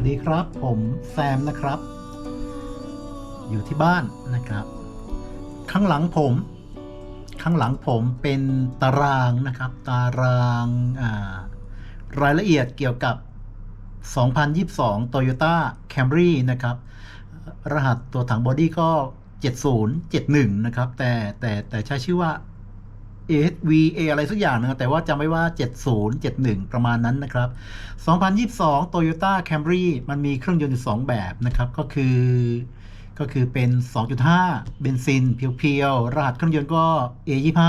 วัสดีครับ ผมแซมนะครับ อยู่ที่บ้านนะครับ ข้างหลังผม ข้างหลังผมเป็นตารางนะครับ ตารางารายละเอียดเกี่ยวกับ 2022 Toyota Camry นะครับ รหัสตัวถังบอดี้ก็ 7071 นะครับ แต่แต่แต่ใช้ชื่อว่า ASVA อะไรสักอย่างนะแต่ว่าจำไว้ว่า 7071 ประมาณนั้นนะครับ 2022 Toyota Camry มันมีเครื่องยนต์อยู่2แบบนะครับ ก็คือ ก็คือเป็น 2.5 เบนซินเพียวๆ รหัสเครื่องยนต์ก็ A25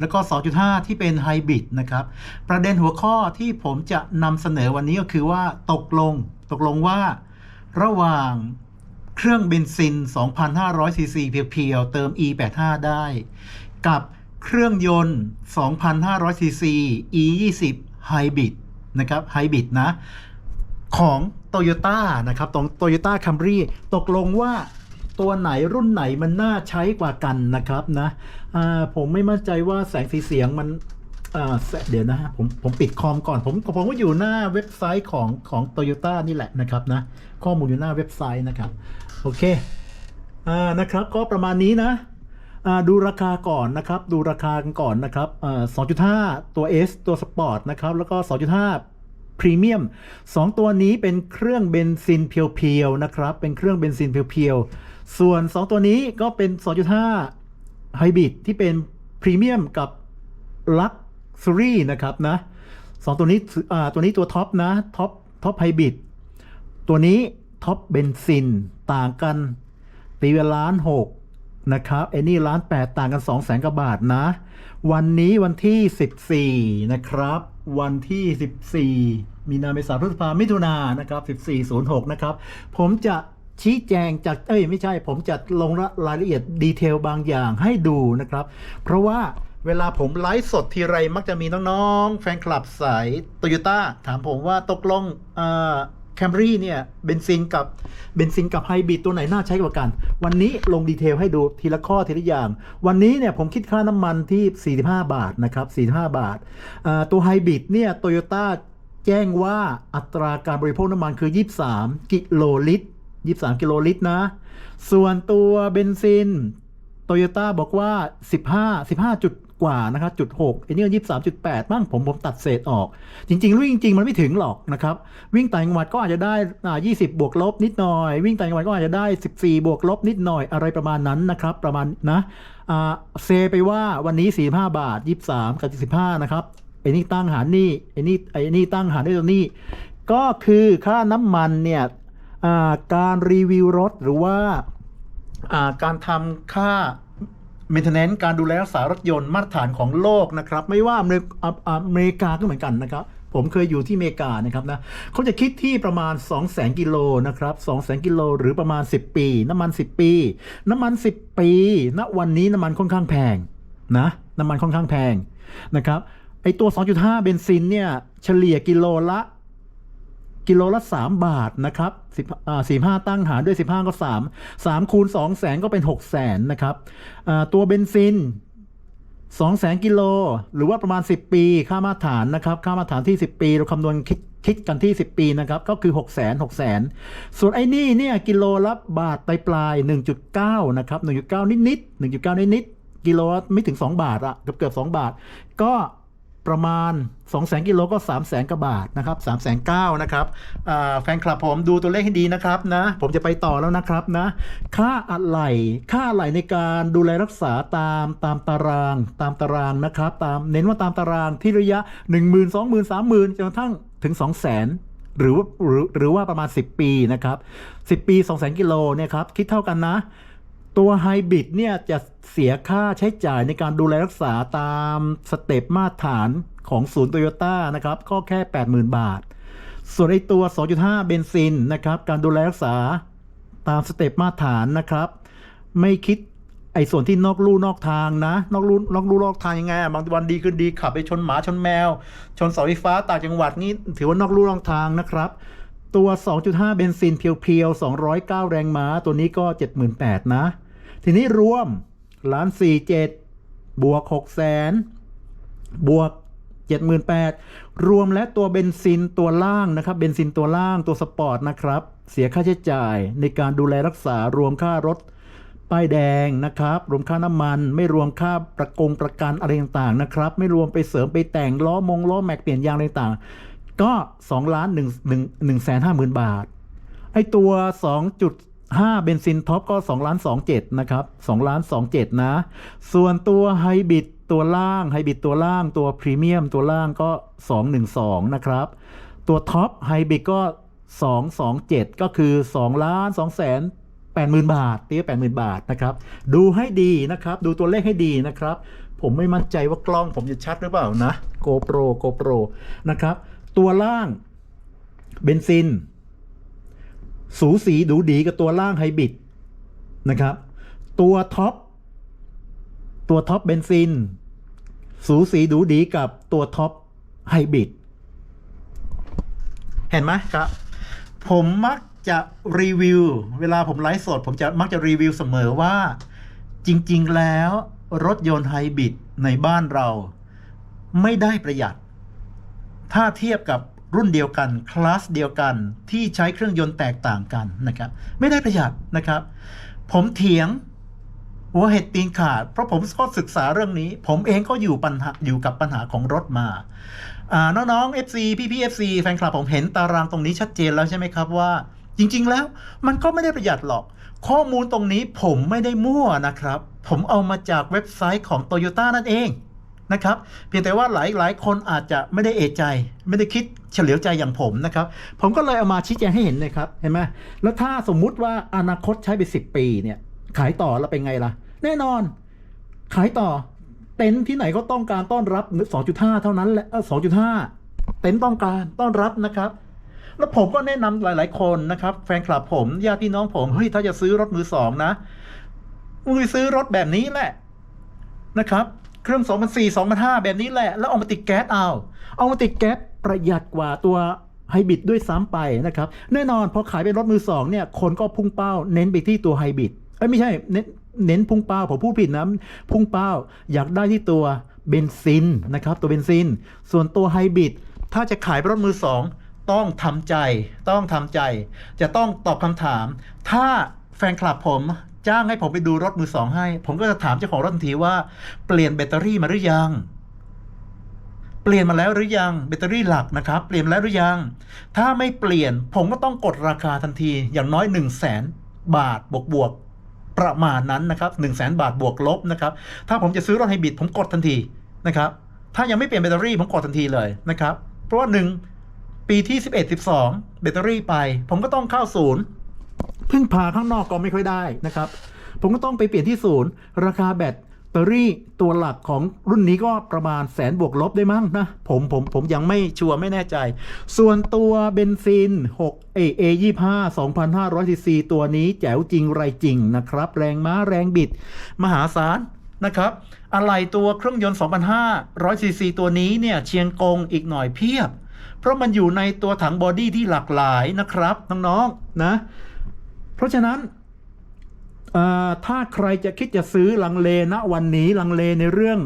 แล้วก็ 2.5 ที่เป็นไฮบริดนะครับ ประเด็นหัวข้อที่ผมจะนำเสนอวันนี้ก็คือว่าตกลง ตกลงว่าระหว่างเครื่องเบนซิน 2,500ซีซีเพียวๆ เติม E85 ได้ กับ เครื่องยนต์ 2,500 ซีซี E20 Hybrid นะครับ Hybrid นะ ของ Toyota นะครับ ตรง Toyota Camry ตกลงว่าตัวไหนรุ่นไหนมันน่าใช้กว่ากันนะครับนะผมไม่มั่นใจว่าแสงสีเสียงมันเดี๋ยวนะฮะผมผมปิดคอมก่อน ผมผมก็อยู่หน้าเว็บไซต์ของของ Toyota นี่แหละนะครับนะ ข้อมูลอยู่หน้าเว็บไซต์นะครับ โอเคอ่านะครับ ก็ประมาณนี้นะ ดูราคาก่อนนะครับ ดูราคากันก่อนนะครับอ่า2.5ตัว S ตัวสปอร์ตนะครับ แล้วก็ 2.5 พรีเมียม2ตัวนี้เป็นเครื่องเบนซินเพียวๆนะครับ เป็นเครื่องเบนซินเพียวๆ ส่วน 2 ตัวนี้ก็เป็น 2.5 ไฮบริดที่เป็นพรีเมียมกับลักซ์รี่นะครับนะสองตัวนี้ตัวนี้ตัวท็อปนะท็อปท็อปไฮบริดตัวนี้ท็อปเบนซินต่างกันตีเวลล้านหก นะครับไอ้นี่ล้านแปดต่างกัน2องแสนกว่าบาทนะ วันนี้วันที่ 14 นะครับ วันที่ 14 มีนาเมษาพฤษภามิถุนายนนะครับ 1406 นะครับ ผมจะชี้แจงจากเอ้ยไม่ใช่ ผมจะลงรายละเอียดดีเทลบางอย่างให้ดูนะครับ เพราะว่าเวลาผมไลฟ์สดทีไรมักจะมีน้องๆ แฟนคลับสายโตโยต้าถามผมว่าตกลงอ่า แคมรี่เนี่ยเบนซินกับเบนซินกับไฮบริดตัวไหนน่าใช้กว่ากัน วันนี้ลงดีเทลให้ดูทีละข้อทีละอย่าง วันนี้เนี่ยผมคิดค่าน้ำมันที่ 45 บาทนะครับ45 บาทอ่าตัวไฮบริดเนี่ยโตโยต้าแจ้งว่าอัตราการบริโภคน้ำมันคือ 23 กิโลลิตร 23 กิโลลิตรนะ ส่วนตัวเบนซินโตโยต้าบอกว่า 15 15จุด กว่านะครับจุดหกไอ้นี่ยี่สามจุดแปดบ้างผมผมตัดเศษออก จริงๆวิ่งจริง ๆ มันไม่ถึงหรอกนะครับ วิ่งต่างจังหวัดก็อาจจะได้อ่ายี่สิบบวกลบนิดหน่อย วิ่งต่างจังหวัดก็อาจจะได้สิบสี่บวกลบนิดหน่อยอะไรประมาณนั้นนะครับ ประมาณนะอ่าเซไปว่าวันนี้สี่ห้าบาทยี่สามกับสิบห้านะครับไอ้นี่ตั้งหารนี่ไอ้นี่ไอ้นี่ตั้งหารด้วยตัวนี้ ก็คือค่าน้ำมันเนี่ยอ่าการรีวิวรถหรือว่าอ่าการทำค่า maintenance การดูแลรักษารถยนต์มาตรฐานของโลกนะครับ ไม่ว่าอเมริอ่าอ่าอเมริกาก็เหมือนกันนะครับ ผมเคยอยู่ที่อเมริกานะครับนะเขาจะคิดที่ประมาณ 2 0 0 0 0 0กิโลนะครับ2 0 0 0 0 0กิโลหรือประมาณ 10 ปี น้ำมัน 10 ปี น้ำมัน 10 ปีณวันนี้น้ำมันค่อนข้างแพงนะน้ำมันค่อนข้างแพงนะครับไอตัว 2.5 เบนซินเนี่ยเฉลี่ยกิโลละ กิโลละ 3 บาทนะครับสิบอ่าสี่ห้าตั้งหารด้วย 15 ก็ 3 3 คูณ2แสนก็เป็น6แสนนะครับตัวเบนซิน2แสนกิโล หรือว่าประมาณ 10 ปี ค่ามาตรฐานนะครับ ค่ามาตรฐานที่ 10 ปี เราคำนวณคิดคิดกันที่ 10 ปีนะครับ ก็คือ6แสน6แสนส่วนไอ้นี่เนี่ยกิโลละบาทปลายปลาย1.9 นะครับ 1.9 นิดนิดๆ1.9 นิดนิดๆกิโลไม่ถึง 2 บาทอะเกือบเกือบ2บาท ก็ ประมาณ 2 0 0 0 0กิโลก็ 3 0 0 0 0กว่าบาทนะครับ3 9 0 0 0นะครับแฟนคลับผมดูตัวเลขให้ดีนะครับนะผมจะไปต่อแล้วนะครับนะค่าอะไหล่ค่าอะไหล่ในการดูแลรักษาตามตามตารางตามตารางนะครับตามเน้นว่าตามตารางที่ระยะ 1 0 0 0 0 2 0 0 0 0 3 0 0 0 0จนกระทั่งถึง 2 0 0 0 0 0หรือว่าหรือหรือว่าประมาณ 10 ปีนะครับ 10 ปี 2 0 0 0 0 0กิโลเนี่ยครับคิดเท่ากันนะ ตัวไฮบริดเนี่ยจะเสียค่าใช้จ่ายในการดูแลรักษาตามสเต็ปมาตรฐานของศูนย์โตโยต้านะครับก็แค่ 80,000 บาท ส่วนไอตัว 2.5 เบนซินนะครับ การดูแลรักษาตามสเต็ปมาตรฐานนะครับ ไม่คิดไอ้ส่วนที่นอกลู่นอกทางนะ นอกลู่นอกลู่นอกทางยังไงบางวันดีขึ้นดีขับไปชนหมาชนแมว ชนเสาไฟฟ้าต่างจังหวัดนี่ถือว่านอกลู่นอกทางนะครับ ตัว 2.5 เบนซินเพียวๆ 209 แรงม้า ตัวนี้ก็ 78,000นะ ทีนี้รวมล้าน47 บวก6แสนบวก 78,000 รวมและตัวเบนซินตัวล่างนะครับ เบนซินตัวล่างตัวสปอร์ตนะครับ เสียค่าใช้จ่ายในการดูแลรักษารวมค่ารถป้ายแดงนะครับ รวมค่าน้ำมันไม่รวมค่าประกงประกันอะไรต่างๆนะครับ ไม่รวมไปเสริมไปแต่งล้อมงล้อแม็กเปลี่ยนยางอะไรต่างๆ ก็2ล้าน1 1 1แสนห้าหมื่นบาท ไอตัว2.5เบนซินท็อปก็2ล้าน27นะครับ2ล้าน27นะ ส่วนตัวไฮบริดตัวล่างไฮบริดตัวล่างตัวพรีเมียมตัวล่างก็212นะครับ ตัวท็อปไฮบริดก็227ก็คือ2ล้าน2แสน80,000บาทตีไป80,000บาทนะครับ ดูให้ดีนะครับ ดูตัวเลขให้ดีนะครับ ผมไม่มั่นใจว่ากล้องผมจะชัดหรือเปล่านะ GoPro GoPro นะครับ ตัวล่างเบนซิน สูสีดูดีกับตัวล่างไฮบริดนะครับ ตัวท็อปตัวท็อปเบนซิน สูสีดูดีกับตัวท็อปไฮบริดเห็นไหมครับ ผมมักจะรีวิว เวลาผมไลฟ์สด ผมจะมักจะรีวิวเสมอว่า จริง ๆ แล้วรถยนต์ไฮบริดในบ้านเราไม่ได้ประหยัด ถ้าเทียบกับรุ่นเดียวกันคลาสเดียวกันที่ใช้เครื่องยนต์แตกต่างกันนะครับ ไม่ได้ประหยัดนะครับ ผมเถียงหัวเห็ดตีนขาด เพราะผมก็ศึกษาเรื่องนี้ ผมเองก็อยู่ปัญหาอยู่กับปัญหาของรถมาน้องๆ FC พี่ๆ FC แฟนคลับผมเห็นตารางตรงนี้ชัดเจนแล้วใช่ไหมครับว่า จริง ๆ แล้วมันก็ไม่ได้ประหยัดหรอก ข้อมูลตรงนี้ผมไม่ได้มั่วนะครับ ผมเอามาจากเว็บไซต์ของ t o y ยต้นั่นเอง นะครับ เพียงแต่ว่าหลายหลายคนอาจจะไม่ได้เอะใจ ไม่ได้คิดเฉลียวใจอย่างผมนะครับ ผมก็เลยเอามาชี้แจงให้เห็นนะครับ เห็นไหมแล้วถ้าสมมุติว่าอนาคตใช้ไปสิปีเนี่ย ขายต่อแล้วเป็นไงล่ะ แน่นอน ขายต่อ เต็นท์ที่ไหนก็ต้องการต้อนรับ 2.5 เท่านั้นแหละ2.5 เต็นท์ต้องการต้อนรับนะครับแล้วผมก็แนะนำหลาย ๆ คนนะครับ แฟนคลับผมญาติพี่น้องผมเฮ้ยถ้าจะซื้อรถมือสองนะมึงไปซื้อรถแบบนี้แหละนะครับ เครื่อง 2004 2005 แบบนี้แหละ แล้วเอามาติดแก๊สเอา เอามาติดแก๊สประหยัดกว่าตัวไฮบริดด้วยซ้ำไปนะครับ แน่นอนพอขายเป็นรถมือสองเนี่ย คนก็พุ่งเป้าเน้นไปที่ตัวไฮบริดเอ้ยไม่ใช่เน้นเน้นพุ่งเป้าผมพูดผิดนะพุ่งเป้าอยากได้ที่ตัวเบนซินนะครับ ตัวเบนซิน ส่วนตัวไฮบริดถ้าจะขายเป็นรถมือสองต้องทำใจ ต้องทำใจ จะต้องตอบคำถาม ถ้าแฟนคลับผม จ้างให้ผมไปดูรถมือสองให้ ผมก็จะถามเจ้าของรถทันทีว่า เปลี่ยนแบตเตอรี่มาหรือยัง เปลี่ยนมาแล้วหรือยังแบตเตอรี่หลักนะครับ เปลี่ยนแล้วหรือยัง ถ้าไม่เปลี่ยน ผมก็ต้องกดราคาทันทีอย่างน้อย 1 0 0 0 0แสนบาทบวกบวกประมาณนั้นนะครับ1 0 0 0 0แสนบาทบวกลบนะครับ ถ้าผมจะซื้อรถไฮบริดผมกดทันทีนะครับ ถ้ายังไม่เปลี่ยนแบตเตอรี่ผมกดทันทีเลยนะครับ เพราะว่าหนึ่งปีที่ 11 12แบตเตอรี่ไป ผมก็ต้องเข้าศูนย์ พึ่งพาข้างนอกก็ไม่ค่อยได้นะครับ ผมก็ต้องไปเปลี่ยนที่ศูนย์ ราคาแบตเตอรี่ตัวหลักของรุ่นนี้ก็ประมาณแสนบวกลบได้มั้งนะ ผมผมผมยังไม่ชัวร์ไม่แน่ใจ ส่วนตัวเบนซิน6 A A 25 2,500ซีซีตัวนี้แจ๋วจริงไรจริงนะครับ แรงม้าแรงบิด มหาศาลนะครับอะไรตัวเครื่องยนต์ 2,500ซีซีตัวนี้เนี่ยเชียงกงอีกหน่อยเพียบ เพราะมันอยู่ในตัวถังบอดี้ที่หลากหลายนะครับน้องๆนะ เพราะฉะนั้นถ้าใครจะคิดจะซื้อลังเลณวันนี้ลังเลในเรื่อง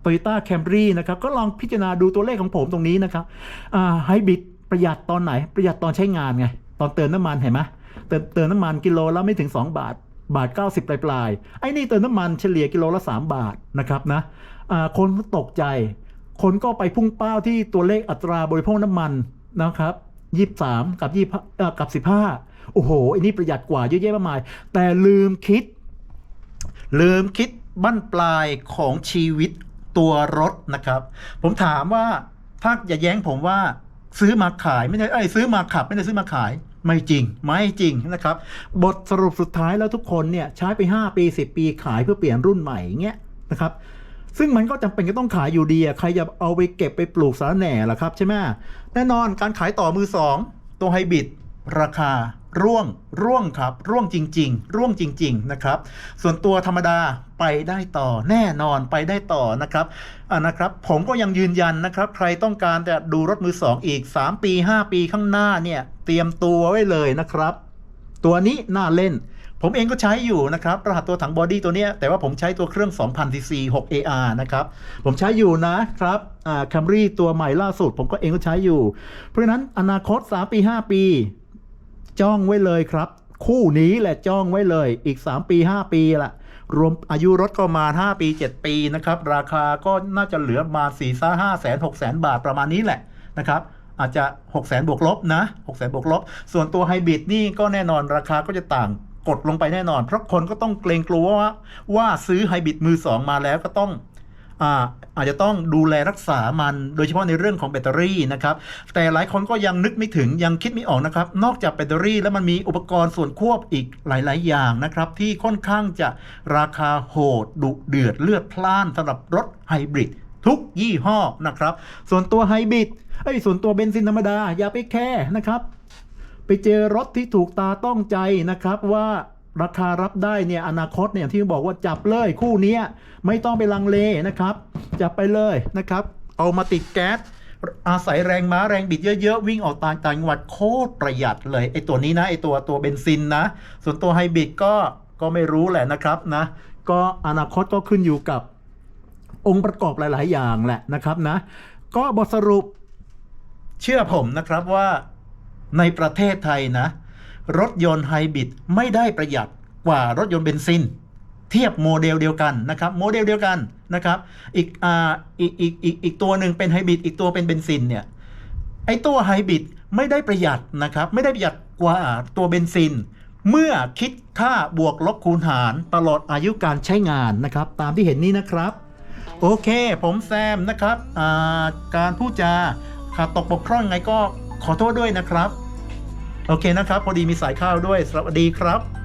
โตโยต้าแคมรี่นะครับก็ลองพิจารณาดูตัวเลขของผมตรงนี้นะครับไฮบริดประหยัดตอนไหน ประหยัดตอนใช้งานไง ตอนเติมน้ำมันเห็นไหมเติมเติมน้ำมันกิโลละไม่ถึง 2 บาท บาท 90 ปลายปลายๆไอ้นี่เติมน้ำมันเฉลี่ยกิโลละ 3 บาทนะครับนะคนตกใจ คนก็ไปพุ่งเป้าที่ตัวเลขอัตราบริโภคน้ำมันนะครับยี่สามกับยี่กับสิบห้า โอ้โหอันนี้ประหยัดกว่าเยอะแยะมากมาย แต่ลืมคิด ลืมคิดบั้นปลายของชีวิตตัวรถนะครับ ผมถามว่าถ้าอย่าแย้งผมว่าซื้อมาขายไม่ใช่ไอ้ซื้อมาขับไม่ได้ซื้อมาขายไม่จริง ไม่จริงนะครับ บทสรุปสุดท้ายแล้วทุกคนเนี่ยใช้ไป 5 ปี 10 ปีขายเพื่อเปลี่ยนรุ่นใหม่เงี้ยนะครับซึ่งมันก็จำเป็นก็ต้องขายอยู่ดีอะใครจะเอาไปเก็บไปปลูกสารแหน่ล่ะครับใช่ไหมแน่นอนการขายต่อมือสองตัวไฮบริดราคา ร่วงร่วงครับ ร่วงจริง ๆ ร่วงจริง ๆ นะครับ ส่วนตัวธรรมดาไปได้ต่อแน่นอนไปได้ต่อนะครับอ่านะครับ ผมก็ยังยืนยันนะครับ ใครต้องการจะดูรถมือสองอีก 3 ปี 5 ปีข้างหน้าเนี่ย เตรียมตัวไว้เลยนะครับ ตัวนี้น่าเล่น ผมเองก็ใช้อยู่นะครับ รหัสตัวถังบอดี้ตัวเนี้ยแต่ว่าผมใช้ตัวเครื่อง 2,000 cc 6 AR นะครับ ผมใช้อยู่นะครับอ่า Camry ตัวใหม่ล่าสุด ผมก็เองก็ใช้อยู่ เพราะฉะนั้นอนาคต 3 ปี 5 ปี จ้องไว้เลยครับ คู่นี้แหละจ้องไว้เลยอีก 3 ปี 5 ปีละรวมอายุรถก็มา 5 ปี 7 ปีนะครับ ราคาก็น่าจะเหลือมา4ซ่า5แสน6แสนบาทประมาณนี้แหละนะครับอาจจะ 6 0แสนบวกลบนะ6 0แสนบวกลบ ส่วนตัวไฮบริดนี่ก็แน่นอนราคาก็จะต่างกดลงไปแน่นอน เพราะคนก็ต้องเกรงกลัวว่าว่าซื้อไฮบริดมือสองมาแล้วก็ต้อง อาจจะต้องดูแลรักษามันโดยเฉพาะในเรื่องของแบตเตอรี่นะครับ แต่หลายคนก็ยังนึกไม่ถึงยังคิดไม่ออกนะครับ นอกจากแบตเตอรี่แล้วมันมีอุปกรณ์ส่วนควบอีกหลาย ๆ อย่างนะครับ ที่ค่อนข้างจะราคาโหดดุเดือดเลือดพล่านสำหรับรถไฮบริดทุกยี่ห้อนะครับ ส่วนตัวไฮบริดไอ้ส่วนตัวเบนซินธรรมดาอย่าไปแค่นะครับ ไปเจอรถที่ถูกตาต้องใจนะครับว่า ราคารับได้เนี่ยอนาคตเนี่ยที่บอกว่าจับเลยคู่นี้ไม่ต้องไปลังเลนะครับ จับไปเลยนะครับ เอามาติดแก๊สอาศัยแรงม้าแรงบิดเยอะๆ วิ่งออกต่างจังหวัดโคตรประหยัดเลยไอตัวนี้นะไอตัวตัวเบนซินนะ ส่วนตัวไฮบริดก็ก็ไม่รู้แหละนะครับนะก็อนาคตก็ขึ้นอยู่กับองค์ประกอบหลาย ๆ อย่างแหละนะครับนะ ก็บทสรุปเชื่อผมนะครับว่าในประเทศไทยนะ รถยนต์ไฮบริดไม่ได้ประหยัดกว่ารถยนต์เบนซิน เทียบโมเดลเดียวกันนะครับโมเดลเดียวกันนะครับอีกอ่าอีกอีกอีกอีกตัวหนึ่งเป็นไฮบริดอีกตัวเป็นเบนซินเนี่ยไอตัวไฮบริดไม่ได้ประหยัดนะครับไม่ได้ประหยัดกว่าตัวเบนซิน เมื่อคิดค่าบวกลบคูณหารตลอดอายุการใช้งานนะครับ ตามที่เห็นนี้นะครับ โอเค ผมแซมนะครับาการพูดจาขาดตกบกพร่องไงก็ขอโทษด้วยนะครับ โอเคนะครับ พอดีมีสายข้าวด้วยสวัสดีครับ